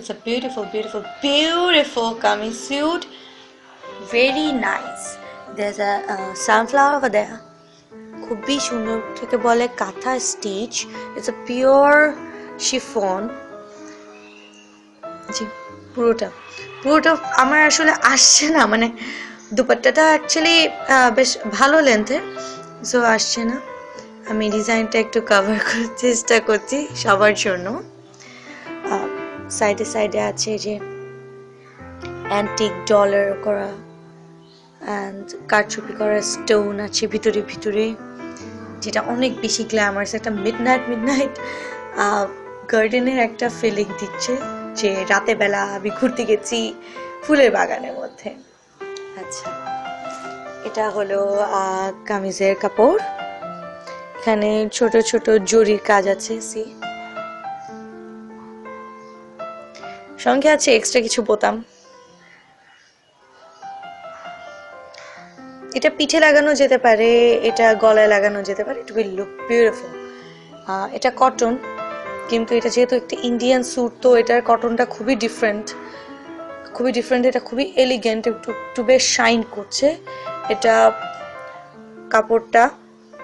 It's a beautiful, beautiful, beautiful kameez suit. Very nice. There's a uh, sunflower over there. খুবই সুন্দর থেকে বলে kantha stitch it's a pure chiffon জি পুরোটা পুরোটা আমার আসলে আসছে না মানে দুপাট্টাটা অ্যাকচুয়ালি বেশ ভালো লেন্থের সো আসছে না আমি ডিজাইনটা একটু কভার করার চেষ্টা করছি সবার জন্য সাইডে সাইডে আছে যে অ্যান্টিক ডলার করা অ্যান্ড কারচুপি করা স্টোন আছে ভিতরে ভিতরে, যেটা অনেক বেশি গ্ল্যামার্স একটা মিড নাইট মিড নাইট গার্ডেনের একটা ফিলিং দিচ্ছে যে রাতে বেলা আমি ঘুরতে গেছি ফুলের বাগানের মধ্যে। আচ্ছা এটা হলো কামিজের কাপড়। এখানে ছোট ছোট জরির কাজ আছে সি সঙ্গে আছে এক্সট্রা কিছু বোতাম। এটা পিঠে লাগানো যেতে পারে, এটা গলায় লাগানো যেতে পারে ইট উইল লুক বিউটিফুল এটা কটন কিন্তু এটা যেহেতু একটা ইন্ডিয়ান স্যুট তো এটার কটনটা খুবই ডিফারেন্ট খুবই ডিফারেন্ট এটা খুবই এলিগেন্ট একটু একটু বেশ শাইন করছে। এটা কাপড়টা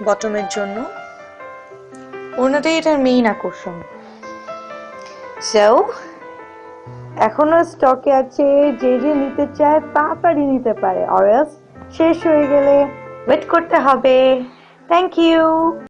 বটমের জন্য। ওনাটাই এটার মেইন আকর্ষণ। সো এখনও স্টকে আছে, যে যে নিতে চায় তাড়াতাড়ি নিতে পারে অরেস শেষ হয়ে গেলে ওয়েট করতে হবে। Thank you